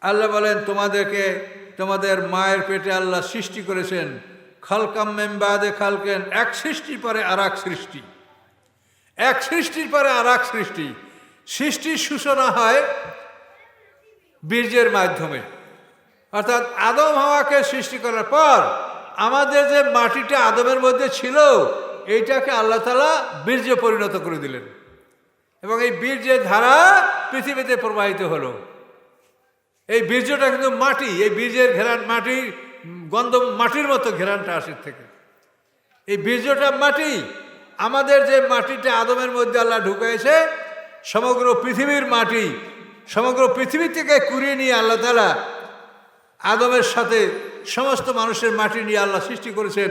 আল্লাহ বলেন, তোমাদেরকে, তোমাদের মায়ের পেটে আল্লাহ সৃষ্টি করেছেন। খালকাম মেম্বাদে খালকেন, এক সৃষ্টির পরে আর এক সৃষ্টি। এক সৃষ্টির পরে আর এক সৃষ্টি। সৃষ্টির সূচনা হয় বীর্যের মাধ্যমে। অর্থাৎ আদম হাওয়াকে সৃষ্টি করার পর আমাদের যে মাটিটা আদমের মধ্যে ছিল, এইটাকে আল্লাহ তালা বীর্যে পরিণত করে দিলেন। এবং এই বীর্যের ধারা পৃথিবীতে প্রবাহিত হলো। এই বীর্যটা কিন্তু মাটি, এই বীর্যের ঘেরান মাটির গন্ধ মাটির মতো ঘেরানটা আসে থেকে। এই বীর্যটা মাটি, আমাদের যে মাটিটা আদমের মধ্যে আল্লাহ ঢুকাইছে, সমগ্র পৃথিবীর মাটি, সমগ্র পৃথিবী থেকে কুড়িয়ে নিয়ে আল্লাহ তালা আদমের সাথে সমস্ত মানুষের মাটি নিয়ে আল্লাহ সৃষ্টি করেছেন।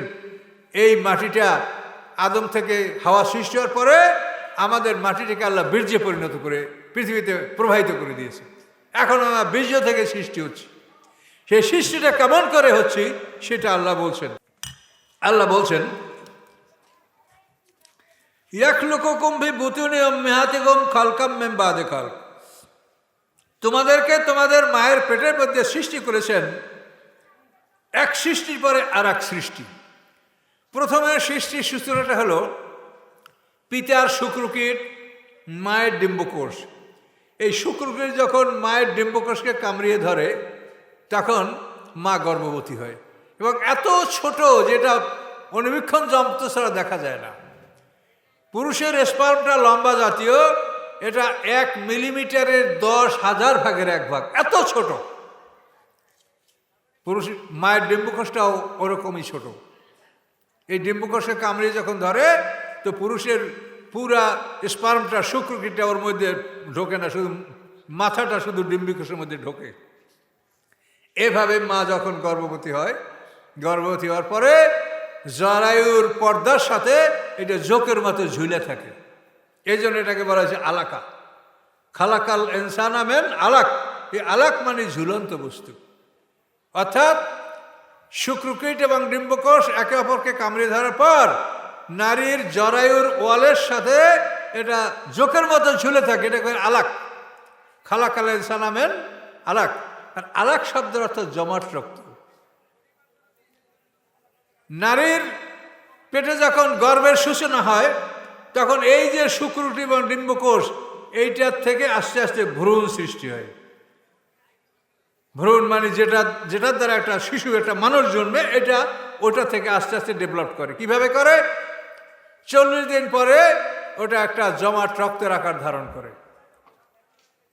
এই মাটিটা আদম থেকে হাওয়া সৃষ্টি হওয়ার পরে আমাদের মাটিটাকে আল্লাহ বীর্যে পরিণত করে পৃথিবীতে প্রবাহিত করে দিয়েছে। এখন আমরা বীর্য থেকে সৃষ্টি হচ্ছে। সেই সৃষ্টিটা কেমন করে হচ্ছে, সেটা আল্লাহ বলছেন। আল্লাহ বলছেন এক লোক কুম্ভি বুতুনি মেহাতে গম খালকাম মেম বাদে খাল তোমাদেরকে তোমাদের মায়ের পেটের মধ্যে সৃষ্টি করেছেন এক সৃষ্টির পরে আর এক সৃষ্টি। প্রথমে সৃষ্টির সূচনাটা হলো, পিতার শুক্রকীট, মায়ের ডিম্বকোষ। এই শুক্রকীট যখন মায়ের ডিম্বকোষকে কামড়িয়ে ধরে, তখন মা গর্ভবতী হয়। এবং এত ছোট যেটা অনুবীক্ষণ যন্ত্র ছাড়া দেখা যায় না। পুরুষের স্পার্মটা লম্বা জাতীয়, এটা এক মিলিমিটারের দশ হাজার ভাগের এক ভাগ, এত ছোট। পুরুষ মায়ের ডিম্বকোষটাও ওরকমই ছোট। এই ডিম্বকোষে কামড়িয়ে যখন ধরে, তো পুরুষের পুরা স্পার্মটা শুক্রকিটা ওর মধ্যে ঢোকে না, শুধু মাথাটা শুধু ডিম্বিকোষের মধ্যে ঢোকে। এভাবে মা যখন গর্ভবতী হয়, গর্ভবতী হওয়ার পরে জরায়ুর পর্দার সাথে এটা জোকের মতো ঝুলে থাকে। এই জন্য এটাকে বলা হয়েছে আলাকা। খালাকাল এনসানা মেন আলাক। এই আলাক মানে ঝুলন্ত বস্তু। অর্থাৎ শুক্রকীট এবং ডিম্বকোষ একে অপরকে কামড়ে ধরার পর নারীর জরায়ুর ওয়ালের সাথে এটা জোকের মতো ঝুলে থাকে, এটা আলাক। খালাকাল এনসানা মেন আলাক। আর আলাক শব্দের অর্থ জমাট রক্ত। নারীর পেটে যখন গর্বের সূচনা হয়, তখন এই যে শুক্রটি এবং ডিম্বকোষ, এইটার থেকে আস্তে আস্তে ভ্রূণ সৃষ্টি হয়। ভ্রূণ মানে যেটা, যেটার দ্বারা একটা শিশু, একটা মানুষ জন্মে, এটা ওটা থেকে আস্তে আস্তে ডেভেলপ করে। কীভাবে করে? চল্লিশ দিন পরে ওটা একটা জমাট রক্তের আকার ধারণ করে।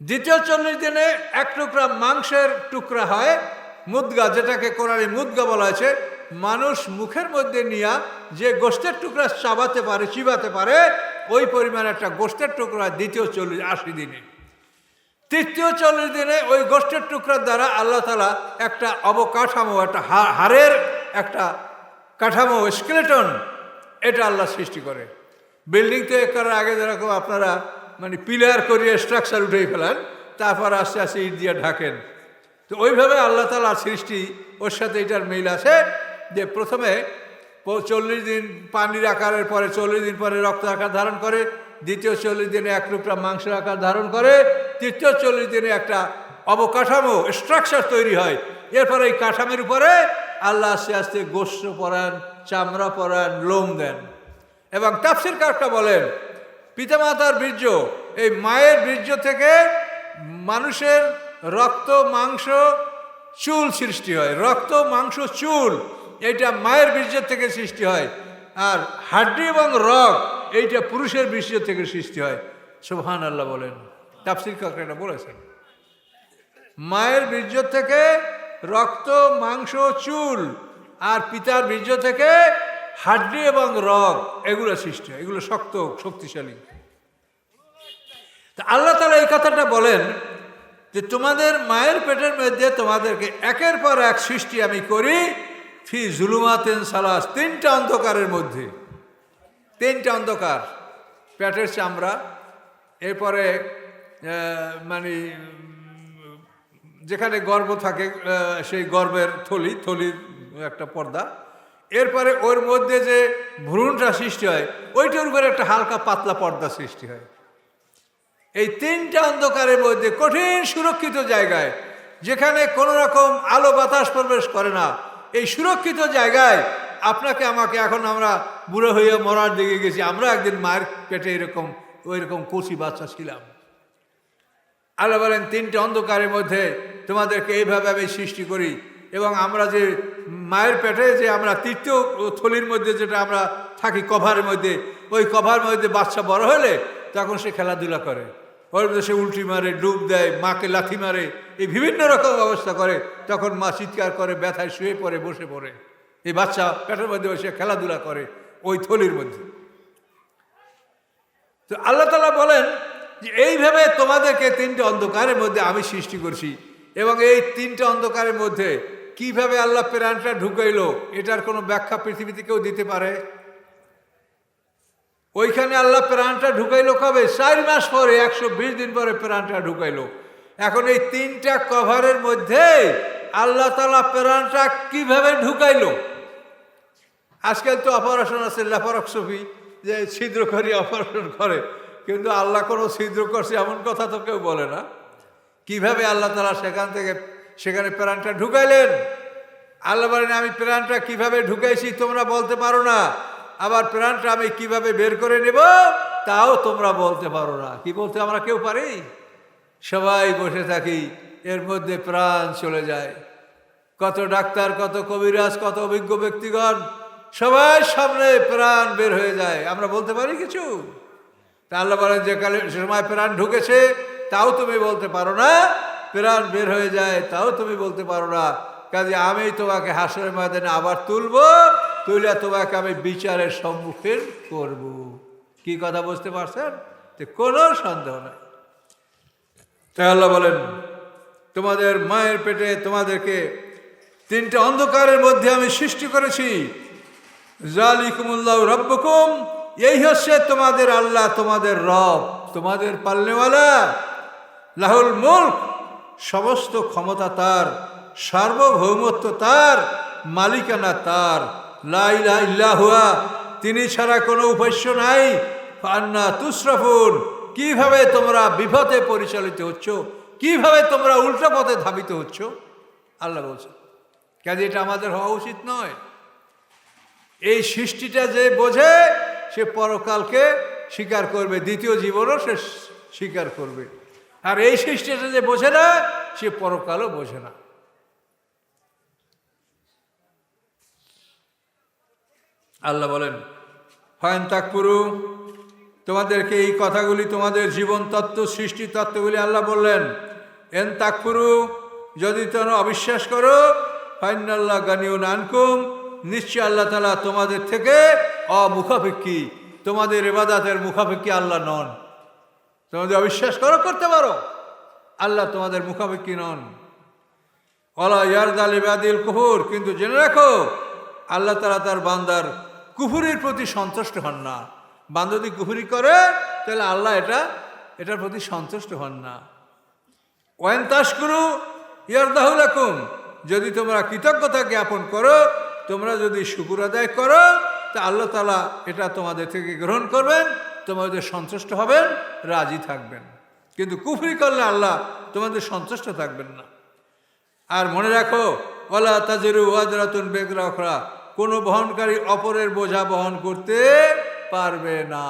দ্বিতীয় চল্লিশ দিনে এক টুকরা মাংসের টুকরা হয়, মুদগা, যেটাকে কোরআনে মুদগা বলা হয়েছে, মানুষ মুখের মধ্যে নিয়ে যে গোষ্ঠের টুকরা চাবাতে পারে, চিবাতে পারে, ওই পরিমাণ একটা গোষ্ঠের টুকরা দ্বিতীয় চল্লিশ, আশি দিনে। তৃতীয় চল্লিশ দিনে ওই গোষ্ঠের টুকরার দ্বারা আল্লাহ তালা একটা অবকাঠামো, একটা হাড়ের একটা কাঠামো, স্কেলেটন এটা আল্লাহ সৃষ্টি করে। বিল্ডিং তৈরি করার আগে যেরকম আপনারা মানে পিলার করিয়ে স্ট্রাকচার উঠেই ফেলেন, তারপর আস্তে আস্তে ইট দিয়ে ঢাকেন। তো ওইভাবে আল্লাহ তালার সৃষ্টি, ওর সাথে এটার মিল আছে যে প্রথমে চল্লিশ দিন পানির আকারের পরে চল্লিশ দিন পরে রক্ত আকার ধারণ করে, দ্বিতীয় চল্লিশ দিনে এক টুকরা মাংসের আকার ধারণ করে, তৃতীয় চল্লিশ দিনে একটা অবকাঠামো স্ট্রাকচার তৈরি হয়। এরপরে এই কাঠামের উপরে আল্লাহ আস্তে আস্তে গোস্ত পরান, চামড়া পরান, লোম দেন। এবং তাফসির কারটা বলেন, পিতামাতার বীর্য, এই মায়ের বীর্য থেকে মানুষের রক্ত, মাংস, চুল সৃষ্টি হয়। রক্ত, মাংস, চুল, এইটা মায়ের বীর্য থেকে সৃষ্টি হয়। আর হাড্ডি এবং রক এইটা পুরুষের বীর্য থেকে সৃষ্টি হয়। সুবহান আল্লাহ বলেন। তাফসির কাকরা এটা বলেছেন। মায়ের বীর্য থেকে রক্ত, মাংস, চুল আর পিতার বীর্য থেকে হাড্ডি এবং রগ এগুলো সৃষ্টি হয়, এগুলো শক্ত, শক্তিশালী। তা আল্লাহ তালা এই কথাটা বলেন যে তোমাদের মায়ের পেটের মধ্যে তোমাদেরকে একের পর এক সৃষ্টি আমি করি ফি জুলুমাতেন সালাস, তিনটা অন্ধকারের মধ্যে। তিনটা অন্ধকার, পেটের চামড়া, এরপরে মানে যেখানে গর্ব থাকে সেই গর্বের থলি, থলির একটা পর্দা। এরপরে ওর মধ্যে যে ভ্রূণটা সৃষ্টি হয়, ওইটার উপরে একটা হালকা পাতলা পর্দা সৃষ্টি হয়। এই তিনটা অন্ধকারের মধ্যে, কঠিন সুরক্ষিত জায়গায়, যেখানে কোনো রকম আলো বাতাস প্রবেশ করে না, এই সুরক্ষিত জায়গায় আপনাকে, আমাকে এখন আমরা বুড়ো হয়ে মরার দিকে গেছি। আমরা একদিন মায়ের পেটে এরকম, ওইরকম কচি বাচ্চা ছিলাম। আল্লাহ বলেন, তিনটে অন্ধকারের মধ্যে তোমাদেরকে এইভাবে আমি সৃষ্টি করি। এবং আমরা যে মায়ের পেটে যে আমরা তৃতীয় থলির মধ্যে যেটা আমরা থাকি কভারের মধ্যে, ওই কভার মধ্যে বাচ্চা বড় হলে তখন সে খেলাধুলা করে। ওর সে উল্টি মারে, ডুব দেয়, মাকে লাথি মারে, এই বিভিন্ন রকম অবস্থা করে। তখন মা চিৎকার করে, ব্যথায় শুয়ে পড়ে, বসে পড়ে। এই বাচ্চা পেটের মধ্যে বসে খেলাধুলা করে, ওই থলির মধ্যে। তো আল্লাহ তালা বলেন যে এইভাবে তোমাদেরকে তিনটে অন্ধকারের মধ্যে আমি সৃষ্টি করছি। এবং এই তিনটে অন্ধকারের মধ্যে কীভাবে আল্লাহ প্রাণটা ঢুকাইলো, এটার কোনো ব্যাখ্যা পৃথিবীতে কেউ দিতে পারে? ওইখানে আল্লাহ প্রাণটা ঢুকাইলো কবে? চার মাস পরে, একশো বিশ দিন পরে প্রাণটা ঢুকাইলো। এখন এই তিনটা কভারের মধ্যে আল্লাহ তালা প্রাণটা কীভাবে ঢুকাইলো? আজকাল তো অপারেশন আছে ল্যাপারক্সপি যে ছিদ্র করে অপারেশন করে। কিন্তু আল্লাহ কোনো ছিদ্র করছে এমন কথা তো কেউ বলে না। কীভাবে আল্লাহ তালা সেখান থেকে সেখানে প্রাণটা ঢুকাইলেন? আল্লাহ বলেন, আমি প্রাণটা কীভাবে ঢুকাইছি তোমরা বলতে পারো না। আবার প্রাণটা আমি কীভাবে বের করে নেব তাও তোমরা বলতে পারো না। কি বলতে আমরা কেউ পারি? সবাই বসে থাকি, এর মধ্যে প্রাণ চলে যায়। কত ডাক্তার, কত কবিরাজ, কত অভিজ্ঞ ব্যক্তিগণ, সবার সামনে প্রাণ বের হয়ে যায়। আমরা বলতে পারি কিছু? তা আল্লাহ বলেন, যে কালে সে সময় প্রাণ ঢুকেছে, তাও তুমি বলতে পারো না। প্রাণ বের হয়ে যায়, তাও তুমি বলতে পারো না। কাজে আমি তোমাকে হাসরের ময়দানে আবার তুলবো তুলে তোমাকে আমি বিচারের সম্মুখীন করব। কি কথা বুঝতে পারছেন? যে কোনো সন্দেহ নাই। তাই আল্লাহ বলেন, তোমাদের মায়ের পেটে তোমাদেরকে তিনটে অন্ধকারের মধ্যে আমি সৃষ্টি করেছি। জালিকুমুল্লাহ রব্বকুম এই হচ্ছে তোমাদের আল্লাহ, তোমাদের রব, তোমাদের পাল্লেওয়ালা লাহুল মুল্ক, সমস্ত ক্ষমতা তার, সার্বভৌমত্ব তার, মালিকানা তার। লাইলা তিনি ছাড়া কোনো উপাস্য নাই। ফান্না তুসরাফুন কীভাবে তোমরা বিপথে পরিচালিত হচ্ছ? কীভাবে তোমরা উল্টো পথে ধাবিত হচ্ছ? আল্লাহ বলছে কাজে এটা আমাদের হওয়া উচিত নয়। এই সৃষ্টিটা যে বোঝে সে পরকালকে স্বীকার করবে, দ্বিতীয় জীবনও সে স্বীকার করবে। আর এই সৃষ্টিটা যে বোঝে না, সে পরকালও বোঝে না। আল্লাহ বলেন ফয়ন তাকপুরু তোমাদেরকে এই কথাগুলি, তোমাদের জীবন তত্ত্ব, সৃষ্টি তত্ত্বগুলি আল্লাহ বললেন, এন তাকপুরু যদি তোমরা অবিশ্বাস করো ফাইনাল্লাহ গানিউন আনকুম, নিশ্চয় আল্লাহ তালা তোমাদের থেকে অমুখাপেক্ষী। তোমাদের এবাদাতের মুখাপেক্ষী আল্লাহ নন। তোমাদের অবিশ্বাস করো, করতে পারো। আল্লাহ তোমাদের মুখাপেক্ষী নন। অলা ইয়ারদাল ইবাদিল কুহুর কিন্তু জেনে রাখো, আল্লাহ তালা তার বান্দার কুহুরির প্রতি সন্তুষ্ট হন না। বান্দা যদি কুহুরি করে, তাহলে আল্লাহ এটা, এটার প্রতি সন্তুষ্ট হন না। ওয়েন তাস্করু আকুম যদি তোমরা কৃতজ্ঞতা জ্ঞাপন করো, তোমরা যদি শুকুর আদায় করো তা আল্লাহ তালা এটা তোমাদের থেকে গ্রহণ করবেন, তোমাদের সন্তুষ্ট হবেন, রাজি থাকবেন। কিন্তু কুফরি করলে আল্লাহ তোমাদের সন্তুষ্ট থাকবেন না। আর মনে রাখো ওলা তাজেরু ওয়াজরাতুন বেগরা কোনো বহনকারী অপরের বোঝা বহন করতে পারবে না।